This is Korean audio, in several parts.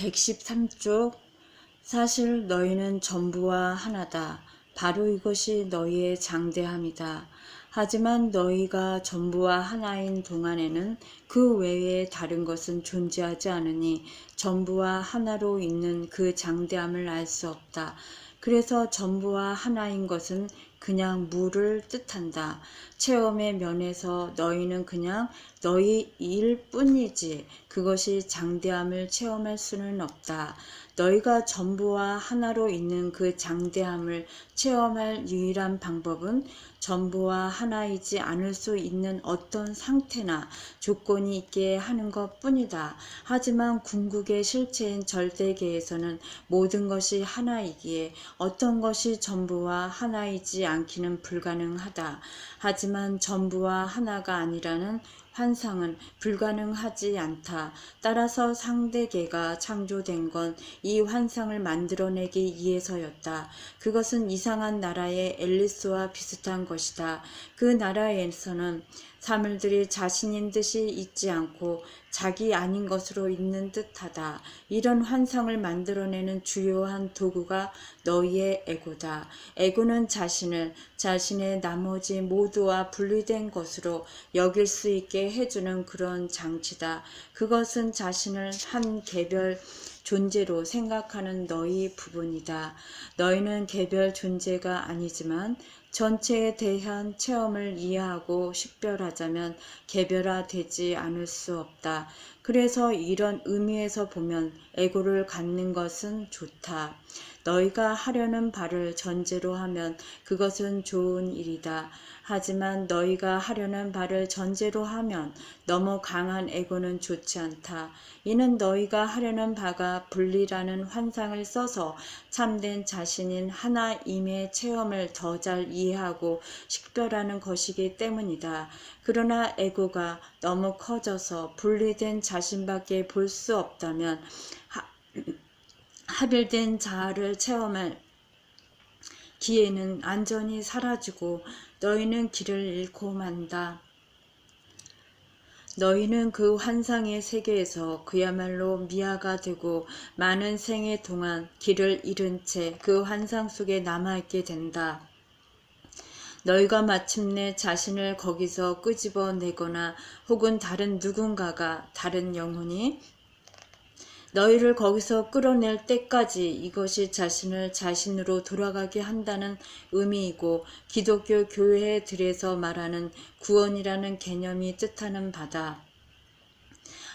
113쪽 사실 너희는 전부와 하나다. 바로 이것이 너희의 장대함이다. 하지만 너희가 전부와 하나인 동안에는 그 외에 다른 것은 존재하지 않으니 전부와 하나로 있는 그 장대함을 알 수 없다. 그래서 전부와 하나인 것은 그냥 무를 뜻한다. 체험의 면에서 너희는 그냥 너희 일 뿐이지 그것이 장대함을 체험할 수는 없다. 너희가 전부와 하나로 있는 그 장대함을 체험할 유일한 방법은 전부와 하나이지 않을 수 있는 어떤 상태나 조건이 있게 하는 것 뿐이다. 하지만 궁극의 실체인 절대계에서는 모든 것이 하나이기에 어떤 것이 전부와 하나이지 않기는 불가능하다. 하지만 전부와 하나가 아니라는 환상은 불가능하지 않다. 따라서 상대계가 창조된 건 이 환상을 만들어내기 위해서였다. 그것은 이상한 나라의 앨리스와 비슷한 것이다. 그 나라에서는 사물들이 자신인 듯이 있지 않고 자기 아닌 것으로 있는 듯하다. 이런 환상을 만들어내는 주요한 도구가 너희의 에고다. 에고는 자신을 자신의 나머지 모두와 분리된 것으로 여길 수 있게 해주는 그런 장치다. 그것은 자신을 한 개별 존재로 생각하는 너희 부분이다. 너희는 개별 존재가 아니지만 전체에 대한 체험을 이해하고 식별하자면 개별화되지 않을 수 없다. 그래서 이런 의미에서 보면 에고를 갖는 것은 좋다. 너희가 하려는 바를 전제로 하면 그것은 좋은 일이다. 하지만 너희가 하려는 바를 전제로 하면 너무 강한 에고는 좋지 않다. 이는 너희가 하려는 바가 분리라는 환상을 써서 참된 자신인 하나임의 체험을 더 잘 이해하고 식별하는 것이기 때문이다. 그러나 에고가 너무 커져서 분리된 자신밖에 볼 수 없다면 하, 합일된 자아를 체험할 기회는 안전히 사라지고 너희는 길을 잃고 만다. 너희는 그 환상의 세계에서 그야말로 미아가 되고 많은 생애 동안 길을 잃은 채 그 환상 속에 남아있게 된다. 너희가 마침내 자신을 거기서 끄집어내거나 혹은 다른 누군가가 다른 영혼이 너희를 거기서 끌어낼 때까지 이것이 자신을 자신으로 돌아가게 한다는 의미이고 기독교 교회들에서 말하는 구원이라는 개념이 뜻하는 바다.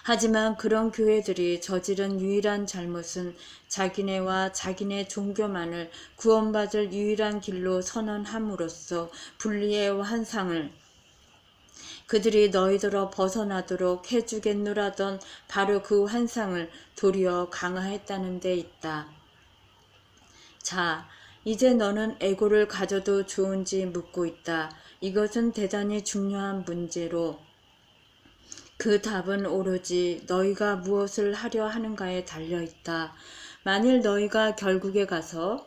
하지만 그런 교회들이 저지른 유일한 잘못은 자기네와 자기네 종교만을 구원받을 유일한 길로 선언함으로써 분리의 환상을 그들이 너희들어 벗어나도록 해주겠노라던 바로 그 환상을 도리어 강화했다는 데 있다. 자, 이제 너는 에고를 가져도 좋은지 묻고 있다. 이것은 대단히 중요한 문제로 그 답은 오로지 너희가 무엇을 하려 하는가에 달려 있다. 만일 너희가 결국에 가서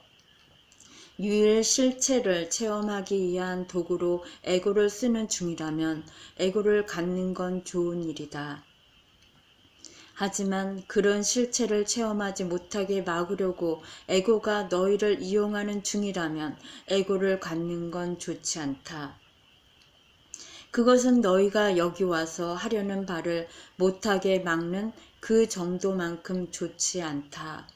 유일 실체를 체험하기 위한 도구로 에고를 쓰는 중이라면 에고를 갖는 건 좋은 일이다. 하지만 그런 실체를 체험하지 못하게 막으려고 에고가 너희를 이용하는 중이라면 에고를 갖는 건 좋지 않다. 그것은 너희가 여기 와서 하려는 바를 못하게 막는 그 정도만큼 좋지 않다.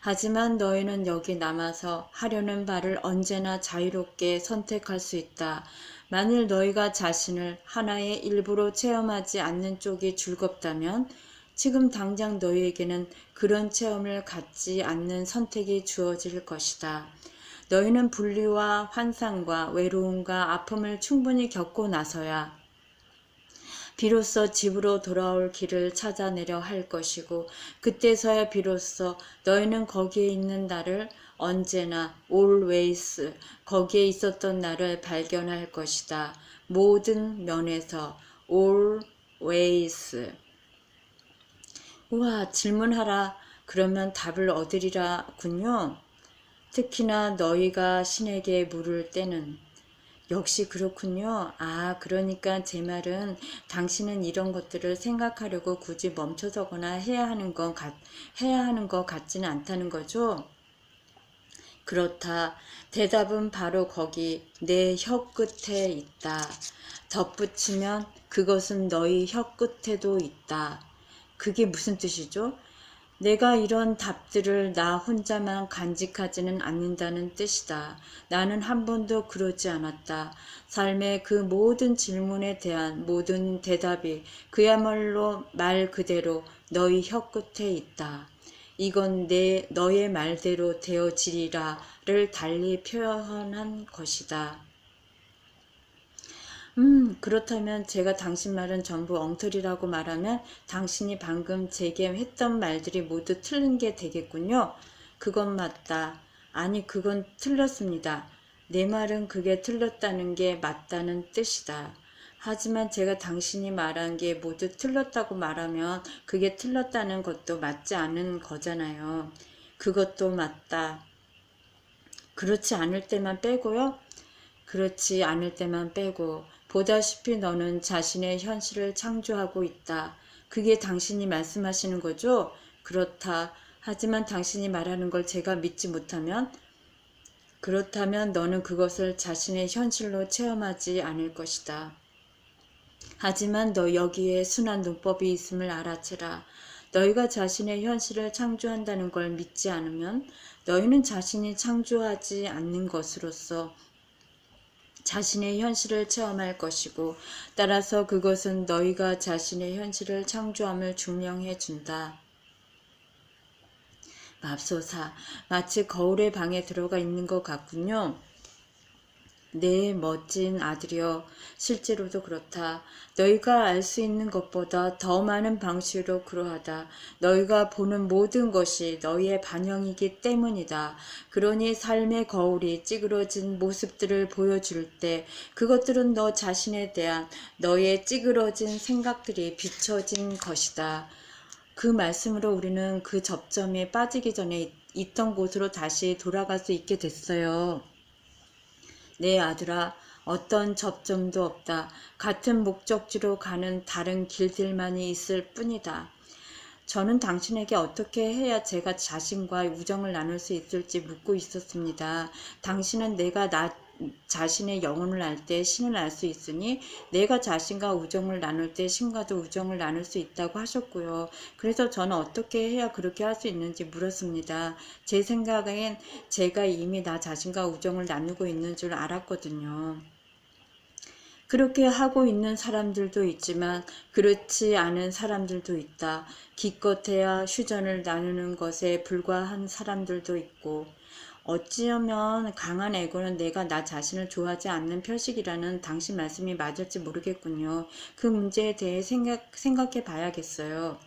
하지만 너희는 여기 남아서 하려는 바를 언제나 자유롭게 선택할 수 있다. 만일 너희가 자신을 하나의 일부로 체험하지 않는 쪽이 즐겁다면 지금 당장 너희에게는 그런 체험을 갖지 않는 선택이 주어질 것이다. 너희는 분리와 환상과 외로움과 아픔을 충분히 겪고 나서야 비로소 집으로 돌아올 길을 찾아내려 할 것이고 그때서야 비로소 너희는 거기에 있는 나를 언제나 always 거기에 있었던 나를 발견할 것이다. 모든 면에서 always 우와 질문하라 그러면 답을 얻으리라군요. 특히나 너희가 신에게 물을 때는 역시 그렇군요. 아, 그러니까 제 말은 당신은 이런 것들을 생각하려고 굳이 멈춰서거나 해야 하는 건 같, 해야 하는 것 같지는 않다는 거죠. 그렇다. 대답은 바로 거기 내 혀 끝에 있다. 덧붙이면 그것은 너희 혀 끝에도 있다. 그게 무슨 뜻이죠? 내가 이런 답들을 나 혼자만 간직하지는 않는다는 뜻이다. 나는 한 번도 그러지 않았다. 삶의 그 모든 질문에 대한 모든 대답이 그야말로 말 그대로 너희 혀 끝에 있다. 이건 내 너의 말대로 되어지리라를 달리 표현한 것이다. 음, 그렇다면 제가 당신 말은 전부 엉터리라고 말하면 당신이 방금 제게 했던 말들이 모두 틀린 게 되겠군요. 그건 맞다. 아니, 그건 틀렸습니다. 내 말은 그게 틀렸다는 게 맞다는 뜻이다. 하지만 제가 당신이 말한 게 모두 틀렸다고 말하면 그게 틀렸다는 것도 맞지 않은 거잖아요. 그것도 맞다. 그렇지 않을 때만 빼고요. 그렇지 않을 때만 빼고 보다시피 너는 자신의 현실을 창조하고 있다. 그게 당신이 말씀하시는 거죠? 그렇다. 하지만 당신이 말하는 걸 제가 믿지 못하면 그렇다면 너는 그것을 자신의 현실로 체험하지 않을 것이다. 하지만 너 여기에 순한 눈법이 있음을 알아채라. 너희가 자신의 현실을 창조한다는 걸 믿지 않으면 너희는 자신이 창조하지 않는 것으로서 자신의 현실을 체험할 것이고 따라서 그것은 너희가 자신의 현실을 창조함을 증명해 준다. 맙소사 마치 거울의 방에 들어가 있는 것 같군요. 네, 멋진 아들이여. 실제로도 그렇다. 너희가 알 수 있는 것보다 더 많은 방식으로 그러하다. 너희가 보는 모든 것이 너희의 반영이기 때문이다. 그러니 삶의 거울이 찌그러진 모습들을 보여줄 때 그것들은 너 자신에 대한 너의 찌그러진 생각들이 비춰진 것이다. 그 말씀으로 우리는 그 접점에 빠지기 전에 있던 곳으로 다시 돌아갈 수 있게 됐어요. 내 아들아, 어떤 접점도 없다. 같은 목적지로 가는 다른 길들만이 있을 뿐이다. 저는 당신에게 어떻게 해야 제가 자신과 우정을 나눌 수 있을지 묻고 있었습니다. 당신은 내가 나 자신의 영혼을 알 때 신을 알 수 있으니 내가 자신과 우정을 나눌 때 신과도 우정을 나눌 수 있다고 하셨고요. 그래서 저는 어떻게 해야 그렇게 할 수 있는지 물었습니다. 제 생각엔 제가 이미 나 자신과 우정을 나누고 있는 줄 알았거든요. 그렇게 하고 있는 사람들도 있지만 그렇지 않은 사람들도 있다. 기껏해야 휴전을 나누는 것에 불과한 사람들도 있고 어찌하면 강한 에고는 내가 나 자신을 좋아하지 않는 표식이라는 당신 말씀이 맞을지 모르겠군요. 그 문제에 대해 생각, 생각해 봐야겠어요.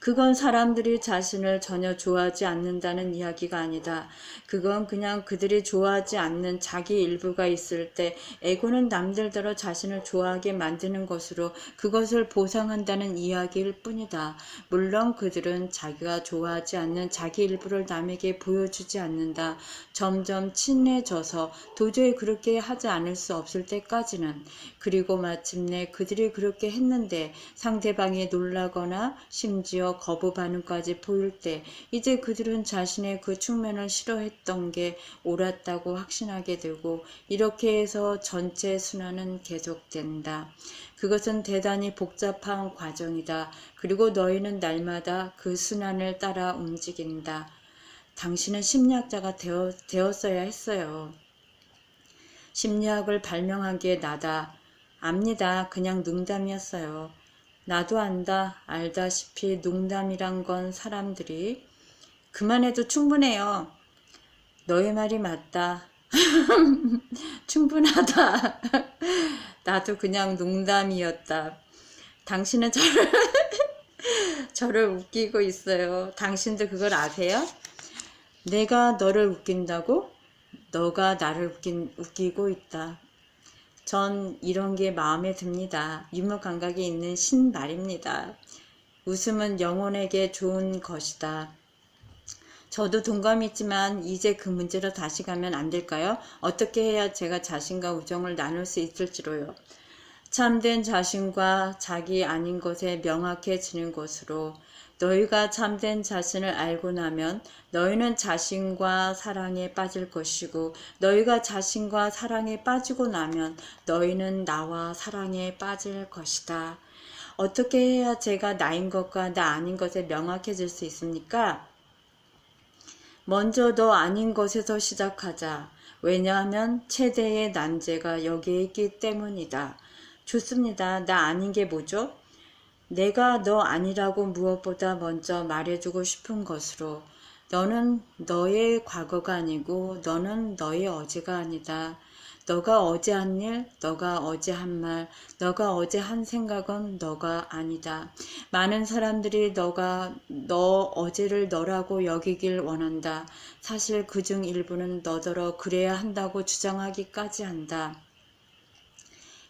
그건 사람들이 자신을 전혀 좋아하지 않는다는 이야기가 아니다. 그건 그냥 그들이 좋아하지 않는 자기 일부가 있을 때 에고는 남들대로 자신을 좋아하게 만드는 것으로 그것을 보상한다는 이야기일 뿐이다. 물론 그들은 자기가 좋아하지 않는 자기 일부를 남에게 보여주지 않는다. 점점 친해져서 도저히 그렇게 하지 않을 수 없을 때까지는 그리고 마침내 그들이 그렇게 했는데 상대방이 놀라거나 심지어 거부 반응까지 보일 때 이제 그들은 자신의 그 측면을 싫어했던 게 옳았다고 확신하게 되고 이렇게 해서 전체 순환은 계속된다. 그것은 대단히 복잡한 과정이다. 그리고 너희는 날마다 그 순환을 따라 움직인다. 당신은 심리학자가 되어, 되었어야 했어요. 심리학을 발명한 게 나다. 압니다. 그냥 농담이었어요. 나도 안다. 알다시피 농담이란 건 사람들이 그만해도 충분해요. 너의 말이 맞다. 충분하다. 나도 그냥 농담이었다. 당신은 저를 저를 웃기고 있어요. 당신도 그걸 아세요? 내가 너를 웃긴다고? 너가 나를 웃긴, 웃기고 있다. 전 이런 게 마음에 듭니다. 유머 감각이 있는 신 말입니다. 웃음은 영혼에게 좋은 것이다. 저도 동감이 있지만 이제 그 문제로 다시 가면 안 될까요? 어떻게 해야 제가 자신과 우정을 나눌 수 있을지로요. 참된 자신과 자기 아닌 것에 명확해지는 것으로 너희가 참된 자신을 알고 나면 너희는 자신과 사랑에 빠질 것이고 너희가 자신과 사랑에 빠지고 나면 너희는 나와 사랑에 빠질 것이다. 어떻게 해야 제가 나인 것과 나 아닌 것에 명확해질 수 있습니까? 먼저 너 아닌 것에서 시작하자. 왜냐하면 최대의 난제가 여기에 있기 때문이다. 좋습니다. 나 아닌 게 뭐죠? 내가 너 아니라고 무엇보다 먼저 말해주고 싶은 것으로 너는 너의 과거가 아니고 너는 너의 어제가 아니다. 너가 어제 한 일, 너가 어제 한 말, 너가 어제 한 생각은 너가 아니다. 많은 사람들이 너가 너 어제를 너라고 여기길 원한다. 사실 그 중 일부는 너더러 그래야 한다고 주장하기까지 한다.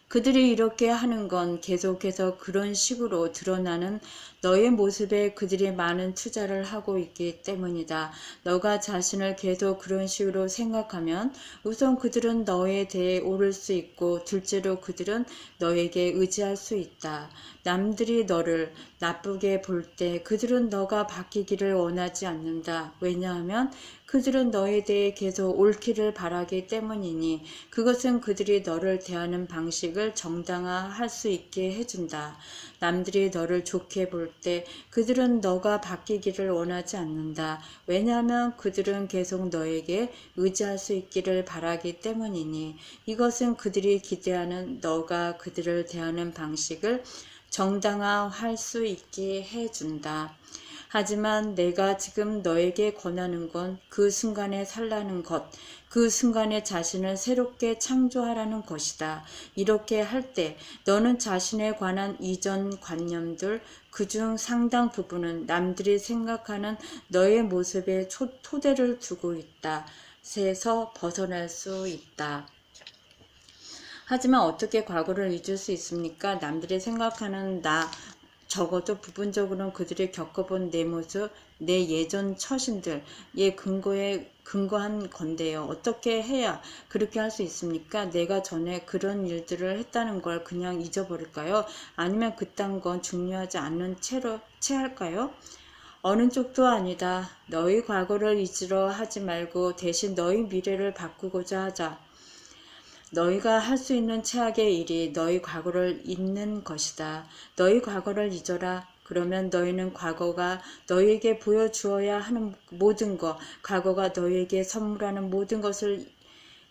그들이 이렇게 하는 건 계속해서 그런 식으로 드러나는 너의 모습에 그들이 많은 투자를 하고 있기 때문이다. 너가 자신을 계속 그런 식으로 생각하면 우선 그들은 너에 대해 오를 수 있고 둘째로 그들은 너에게 의지할 수 있다. 남들이 너를 나쁘게 볼 때 그들은 너가 바뀌기를 원하지 않는다. 왜냐하면 그들은 너에 대해 계속 옳기를 바라기 때문이니 그것은 그들이 너를 대하는 방식을 정당화할 수 있게 해준다. 남들이 너를 좋게 볼 때 그들은 너가 바뀌기를 원하지 않는다. 왜냐하면 그들은 계속 너에게 의지할 수 있기를 바라기 때문이니 이것은 그들이 기대하는 너가 그들을 대하는 방식을 정당화할 수 있게 해준다. 하지만 내가 지금 너에게 권하는 건 그 순간에 살라는 것, 그 순간에 자신을 새롭게 창조하라는 것이다. 이렇게 할 때 너는 자신에 관한 이전 관념들, 그중 상당 부분은 남들이 생각하는 너의 모습에 초, 토대를 두고 있다. 세서 벗어날 수 있다. 하지만 어떻게 과거를 잊을 수 있습니까? 남들이 생각하는 나, 적어도 부분적으로는 그들이 겪어본 내 모습, 내 예전 처신들의 근거에 근거한 건데요. 어떻게 해야 그렇게 할 수 있습니까? 내가 전에 그런 일들을 했다는 걸 그냥 잊어버릴까요? 아니면 그딴 건 중요하지 않는 채로 채할까요? 어느 쪽도 아니다. 너희 과거를 잊으려 하지 말고 대신 너희 미래를 바꾸고자 하자. 너희가 할 수 있는 최악의 일이 너희 과거를 잊는 것이다. 너희 과거를 잊어라. 그러면 너희는 과거가 너희에게 보여주어야 하는 모든 것, 과거가 너희에게 선물하는 모든 것을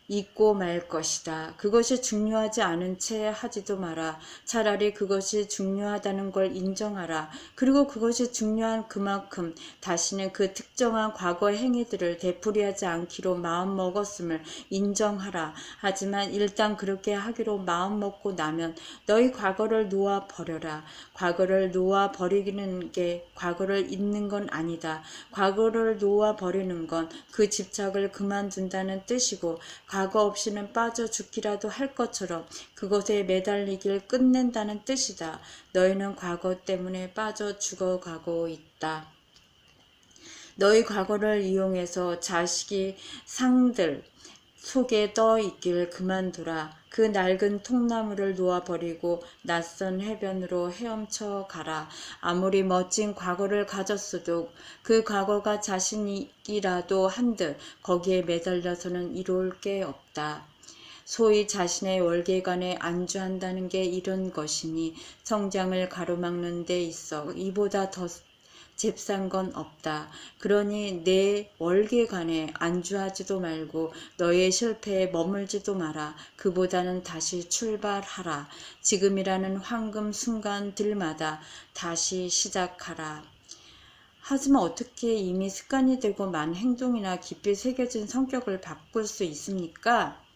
잊고 말 것이다. 그것이 중요하지 않은 채 하지도 마라. 차라리 그것이 중요하다는 걸 인정하라. 그리고 그것이 중요한 그만큼 다시는 그 특정한 과거 행위들을 되풀이하지 않기로 마음먹었음을 인정하라. 하지만 일단 그렇게 하기로 마음먹고 나면 너희 과거를 놓아 버려라. 과거를 놓아 버리는 게 과거를 잊는 건 아니다. 과거를 놓아 버리는 건 그 집착을 그만둔다는 뜻이고 과거 없이는 빠져 죽기라도 할 것처럼 그것에 매달리길 끝낸다는 뜻이다. 너희는 과거 때문에 빠져 죽어가고 있다. 너희 과거를 이용해서 자식이 상들 속에 떠 있기를 그만두라. 그 낡은 통나무를 놓아버리고 낯선 해변으로 헤엄쳐 가라. 아무리 멋진 과거를 가졌어도 그 과거가 자신이라도 한들 거기에 매달려서는 이로울 게 없다. 소위 자신의 월계관에 안주한다는 게 이런 것이니 성장을 가로막는 데 있어 이보다 더 잽싼 건 없다. 그러니 내 월계관에 안주하지도 말고 너의 실패에 머물지도 마라. 그보다는 다시 출발하라. 지금이라는 황금 순간들마다 다시 시작하라. 하지만 어떻게 이미 습관이 되고 만 행동이나 깊이 새겨진 성격을 바꿀 수 있습니까?